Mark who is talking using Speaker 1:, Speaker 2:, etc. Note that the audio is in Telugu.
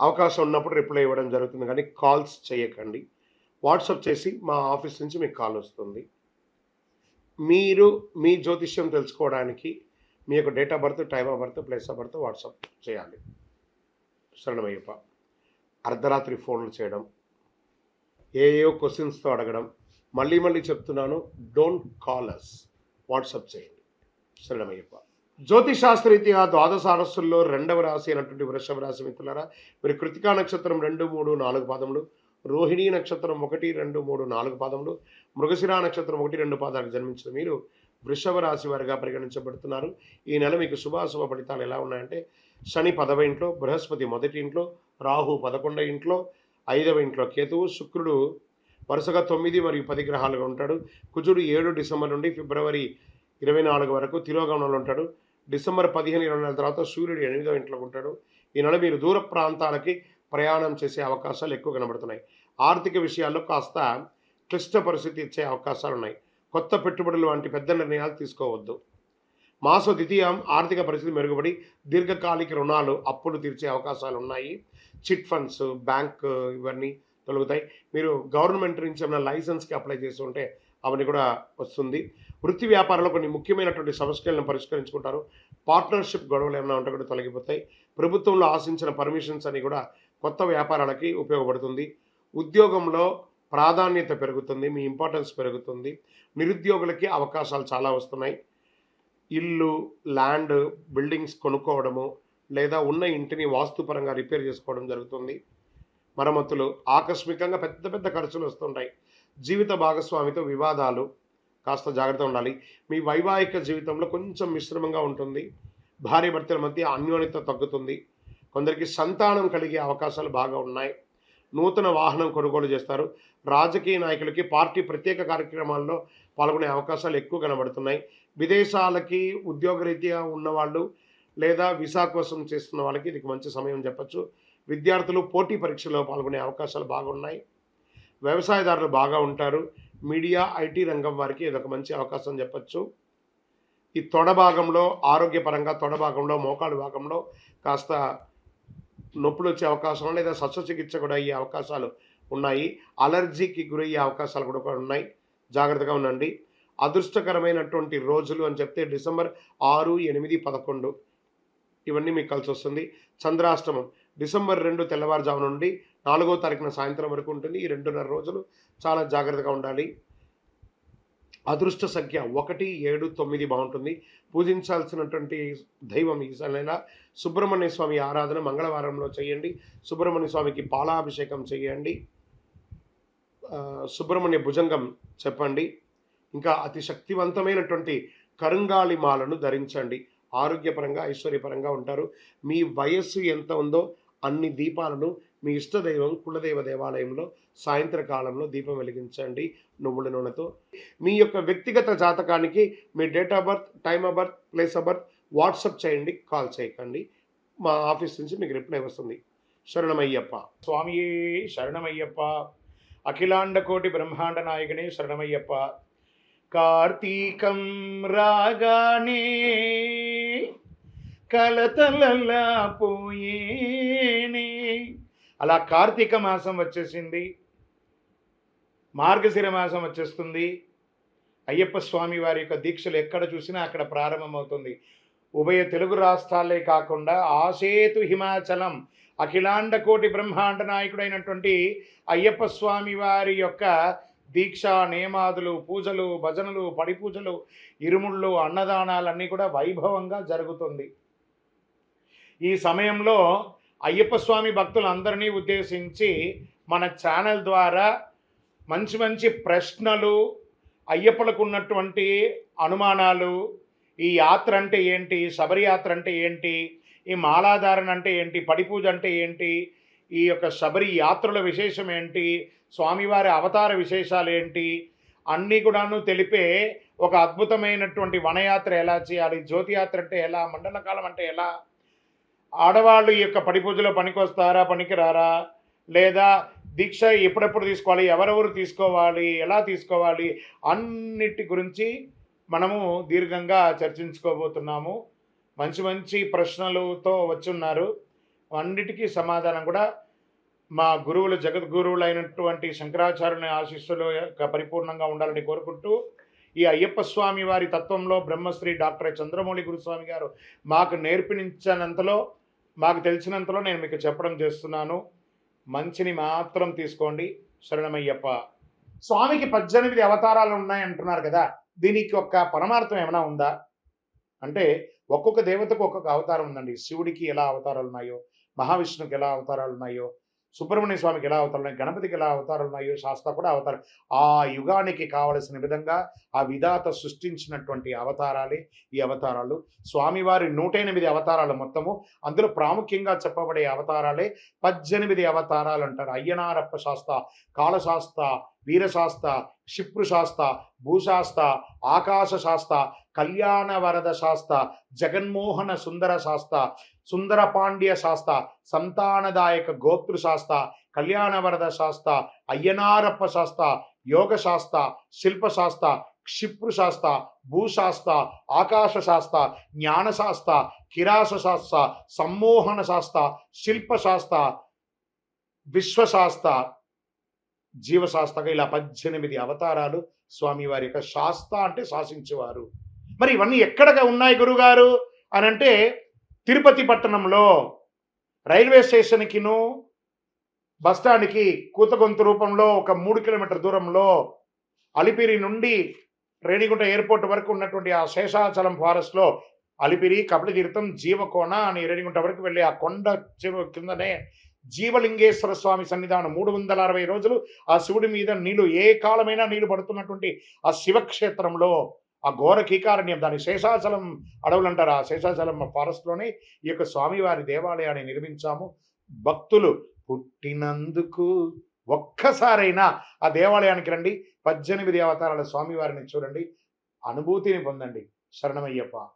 Speaker 1: అవకాశం ఉన్నప్పుడు రిప్లై ఇవ్వడం జరుగుతుంది. కానీ కాల్స్ చేయకండి. వాట్సాప్ చేసి మా ఆఫీస్ నుంచి మీకు కాల్ వస్తుంది. మీరు మీ జ్యోతిష్యం తెలుసుకోవడానికి మీ యొక్క date of birth time of birth place of birth WhatsApp చేయాలి. శరణమయ్యప్ప అర్ధరాత్రి ఫోన్లు చేయడం ఏ క్వశ్చన్స్తో అడగడం మళ్ళీ మళ్ళీ చెప్తున్నాను డోంట్ కాల్ అస్. వాట్సాప్ చేయండి. శరణమయ్యప్ప. జ్యోతిశాస్త్రరీత్యా ద్వాదశ రాశుల్లో రెండవ రాశి అయినటువంటి వృషభ రాశి మిత్రులారా మీరు కృతికా నక్షత్రం రెండు మూడు నాలుగు పాదములు రోహిణీ నక్షత్రం ఒకటి రెండు మూడు నాలుగు పాదములు మృగశిరా నక్షత్రం ఒకటి రెండు పాదాలకు జన్మించిన మీరు వృషభ రాశి వారిగా పరిగణించబడుతున్నారు. ఈ నెల మీకు శుభాశుభ ఫలితాలు ఎలా ఉన్నాయంటే శని పదవ ఇంట్లో బృహస్పతి మొదటి ఇంట్లో రాహు పదకొండవ ఇంట్లో ఐదవ ఇంట్లో కేతువు శుక్రుడు వరుసగా తొమ్మిది మరియు పది గ్రహాలుగా ఉంటాడు. కుజుడు ఏడు డిసెంబర్ నుండి ఫిబ్రవరి ఇరవై నాలుగు వరకు తిరోగమనంలో ఉంటాడు. డిసెంబర్ పదిహేను ఇరవై నెలల తర్వాత సూర్యుడు ఎనిమిదో ఇంట్లో ఉంటాడు. ఈ నెల మీరు దూర ప్రాంతాలకి ప్రయాణం చేసే అవకాశాలు ఎక్కువ కనబడుతున్నాయి. ఆర్థిక విషయాల్లో కాస్త క్లిష్ట పరిస్థితి ఇచ్చే అవకాశాలు ఉన్నాయి. కొత్త పెట్టుబడులు వంటి పెద్ద నిర్ణయాలు తీసుకోవద్దు. మాస ద్వితీయం ఆర్థిక పరిస్థితి మెరుగుపడి దీర్ఘకాలిక రుణాలు అప్పులు తీర్చే అవకాశాలు ఉన్నాయి. చిట్ ఫండ్స్ బ్యాంక్ ఇవన్నీ తొలుగుతాయి. మీరు గవర్నమెంట్ నుంచి ఏమైనా లైసెన్స్కి అప్లై చేసి ఉంటే అవన్నీ కూడా వస్తుంది. వృత్తి వ్యాపారంలో కొన్ని ముఖ్యమైనటువంటి సమస్యలను పరిష్కరించుకుంటారు. పార్ట్నర్షిప్ గొడవలు ఏమైనా ఉంటే కూడా తొలగిపోతాయి. ప్రభుత్వంలో ఆశించిన పర్మిషన్స్ అని కూడా కొత్త వ్యాపారాలకి ఉపయోగపడుతుంది. ఉద్యోగంలో ప్రాధాన్యత పెరుగుతుంది. మీ ఇంపార్టెన్స్ పెరుగుతుంది. నిరుద్యోగులకి అవకాశాలు చాలా వస్తున్నాయి. ఇల్లు ల్యాండ్ బిల్డింగ్స్ కొనుక్కోవడము లేదా ఉన్న ఇంటిని వాస్తుపరంగా రిపేర్ చేసుకోవడం జరుగుతుంది. మరమ్మతులు ఆకస్మికంగా పెద్ద పెద్ద ఖర్చులు వస్తుంటాయి. జీవిత భాగస్వామితో వివాదాలు కాస్త జాగ్రత్త ఉండాలి. మీ వైవాహిక జీవితంలో కొంచెం మిశ్రమంగా ఉంటుంది. భార్య భర్తల మధ్య అన్యోన్యత తగ్గుతుంది. కొందరికి సంతానం కలిగే అవకాశాలు బాగా ఉన్నాయి. నూతన వాహనం కొనుగోలు చేస్తారు. రాజకీయ నాయకులకి పార్టీ ప్రత్యేక కార్యక్రమాల్లో పాల్గొనే అవకాశాలు ఎక్కువ కనబడుతున్నాయి. విదేశాలకి ఉద్యోగరీత్యా ఉన్నవాళ్ళు లేదా వీసా కోసం చేస్తున్న వాళ్ళకి ఇది మంచి సమయం చెప్పచ్చు. విద్యార్థులు పోటీ పరీక్షలో పాల్గొనే అవకాశాలు బాగున్నాయి. వ్యవసాయదారులు బాగా ఉంటారు. మీడియా ఐటీ రంగం వారికి ఇదొక మంచి అవకాశం చెప్పచ్చు. ఈ తొడ భాగంలో ఆరోగ్యపరంగా తొడ భాగంలో మోకాలు భాగంలో కాస్త నొప్పులు వచ్చే అవకాశం లేదా శస్త్రచికిత్స కూడా అయ్యే అవకాశాలు ఉన్నాయి. అలర్జీకి గురయ్యే అవకాశాలు కూడా ఉన్నాయి. జాగ్రత్తగా ఉండండి. అదృష్టకరమైనటువంటి రోజులు అని చెప్తే డిసెంబర్ ఆరు ఎనిమిది పదకొండు. ఇవన్నీ మీకు కలిసి వస్తుంది. చంద్రాష్టమం. డిసెంబర్ రెండు తెల్లవారుజాము నుండి నాలుగో తారీఖున సాయంత్రం వరకు ఉంటుంది. ఈ రెండున్నర రోజులు చాలా జాగ్రత్తగా ఉండాలి. అదృష్ట సంఖ్య ఒకటి ఏడు తొమ్మిది బాగుంటుంది. పూజించాల్సినటువంటి దైవం ఈ సుబ్రహ్మణ్య స్వామి ఆరాధన మంగళవారంలో చేయండి. సుబ్రహ్మణ్య స్వామికి పాలాభిషేకం చేయండి. సుబ్రహ్మణ్య భుజంగం చెప్పండి. ఇంకా అతి శక్తివంతమైనటువంటి కరుంగాళి మాలను ధరించండి. ఆరోగ్యపరంగా ఐశ్వర్యపరంగా ఉంటారు. మీ వయస్సు ఎంత ఉందో అన్ని దీపాలను మీ ఇష్టదైవం కులదైవ దేవాలయంలో సాయంత్రకాలంలో దీపం వెలిగించండి నువ్వుల నూనెతో. మీ యొక్క వ్యక్తిగత జాతకానికి మీ date of birth time of birth place of birth WhatsApp చేయండి కాల్ చేయకండి. మా ఆఫీస్ నుంచి మీకు రిప్లై వస్తుంది. శరణమయ్యప్ప.
Speaker 2: స్వామి శరణమయ్యప్ప. అఖిలాండ కోటి బ్రహ్మాండ నాయకునే శరణమయ్యప్ప. కార్తీకం రాగానే కలతలలా పోయేనే అలా కార్తీక మాసం వచ్చేసింది మార్గశిర మాసం వచ్చేస్తుంది. అయ్యప్ప స్వామి వారి యొక్క దీక్షలు ఎక్కడ చూసినా అక్కడ ప్రారంభమవుతుంది. ఉభయ తెలుగు రాష్ట్రాలే కాకుండా ఆసేతు హిమాచలం
Speaker 1: అఖిలాండ కోటి బ్రహ్మాండ నాయకుడైనటువంటి అయ్యప్ప స్వామి వారి యొక్క దీక్ష నియమాదులు పూజలు భజనలు పడిపూజలు ఇరుముళ్ళు అన్నదానాలన్నీ కూడా వైభవంగా జరుగుతుంది. ఈ సమయంలో అయ్యప్ప స్వామి భక్తులందరినీ ఉద్దేశించి మన ఛానల్ ద్వారా మంచి మంచి ప్రశ్నలు అయ్యప్పలకు ఉన్నటువంటి అనుమానాలు ఈ యాత్ర అంటే ఏంటి శబరి యాత్ర అంటే ఏంటి ఈ మాలాధారణ అంటే ఏంటి పడిపూజ అంటే ఏంటి ఈ యొక్క శబరి యాత్రల విశేషం ఏంటి స్వామివారి అవతార విశేషాలు ఏంటి అన్నీ కూడాను తెలిపే ఒక అద్భుతమైనటువంటి వనయాత్ర ఎలా చేయాలి జ్యోతియాత్ర అంటే ఎలా మండలకాలం అంటే ఎలా ఆడవాళ్ళు ఈ యొక్క పడిపూజలో పనికొస్తారా పనికిరారా? లేదా దీక్ష ఎప్పుడెప్పుడు తీసుకోవాలి ఎవరెవరు తీసుకోవాలి ఎలా తీసుకోవాలి అన్నిటి గురించి మనము దీర్ఘంగా చర్చించుకోబోతున్నాము. మంచి మంచి ప్రశ్నలతో వచ్చున్నారు. అన్నిటికీ సమాధానం కూడా మా గురువులు జగద్గురువులు అయినటువంటి శంకరాచార్యుని ఆశీస్సులు యొక్క పరిపూర్ణంగా ఉండాలని కోరుకుంటూ ఈ అయ్యప్ప స్వామి వారి తత్వంలో బ్రహ్మశ్రీ డాక్టర్ చంద్రమౌళి గురుస్వామి గారు మాకు నేర్పించినంతలో మాకు తెలిసినంతలో నేను మీకు చెప్పడం చేస్తున్నాను. మంచిని మాత్రం తీసుకోండి. శరణమయ్యప్ప. స్వామికి పద్దెనిమిది అవతారాలు ఉన్నాయంటున్నారు కదా దీనికి ఒక పరమార్థం ఏమైనా ఉందా? అంటే ఒక్కొక్క దేవతకు ఒక్కొక్క అవతారం ఉందండి. శివుడికి ఎలా అవతారాలు ఉన్నాయో మహావిష్ణువుకి ఎలా అవతారాలు ఉన్నాయో సుబ్రహ్మణ్య స్వామికి ఎలా అవతారాలు ఉన్నాయి గణపతికి ఎలా అవతారాలు ఉన్నాయో శాస్త్ర కూడా అవతారం. ఆ యుగానికి కావలసిన విధంగా ఆ విధాత సృష్టించినటువంటి అవతారాలే ఈ అవతారాలు. స్వామివారి నూట ఎనిమిది అవతారాలు మొత్తము. అందులో ప్రాముఖ్యంగా చెప్పబడే అవతారాలే పద్దెనిమిది అవతారాలు అంటారు. అయ్యనారప్ప శాస్త కాళశాస్త వీరశాస్త క్షిప్రుశాస్త భూశాస్త ఆకాశ శాస్త్ర కళ్యాణ వరద శాస్త జగన్మోహన సుందర శాస్త సుందర పాండ్య శాస్త సంతానదాయక గోతృ శాస్త కళ్యాణ వరద శాస్త అయ్యనారప్ప శాస్త యోగ శాస్త శిల్పశాస్త క్షిప్రు శాస్త భూశాస్త ఆకాశ శాస్త జ్ఞానశాస్త కిరాస శాస్త సమ్మోహన శాస్త శిల్పశాస్త విశ్వశాస్త జీవశాస్త్రగా ఇలా పద్దెనిమిది అవతారాలు స్వామివారి యొక్క శాస్త అంటే శాసించేవారు. మరి ఇవన్నీ ఎక్కడగా ఉన్నాయి గురుగారు? అని అంటే తిరుపతి పట్టణంలో రైల్వే స్టేషన్కిను బస్టాండ్కి కూతగొంతు రూపంలో ఒక మూడు కిలోమీటర్ దూరంలో అలిపిరి నుండి రేణిగుంట ఎయిర్పోర్ట్ వరకు ఉన్నటువంటి ఆ శేషాచలం ఫారెస్ట్లో అలిపిరి కపిలతీర్థం జీవకోణ అని రేణిగుంట వరకు వెళ్ళి ఆ కొండ చెరువు కిందనే జీవలింగేశ్వర స్వామి సన్నిధానం మూడు వందల అరవై రోజులు ఆ శివుడి మీద నీళ్ళు ఏ కాలమైనా నీళ్ళు పడుతున్నటువంటి ఆ శివక్షేత్రంలో ఆ ఘోర కీకారణ్యం దాని శేషాచలం అడవులు అంటారు. ఆ శేషాచలం ఫారెస్ట్లోనే ఈ యొక్క స్వామివారి దేవాలయాన్ని నిర్మించాము. భక్తులు పుట్టినందుకు ఒక్కసారైనా ఆ దేవాలయానికి రండి. పద్దెనిమిది అవతారాల స్వామివారిని చూడండి. అనుభూతిని పొందండి. శరణమయ్యప్ప.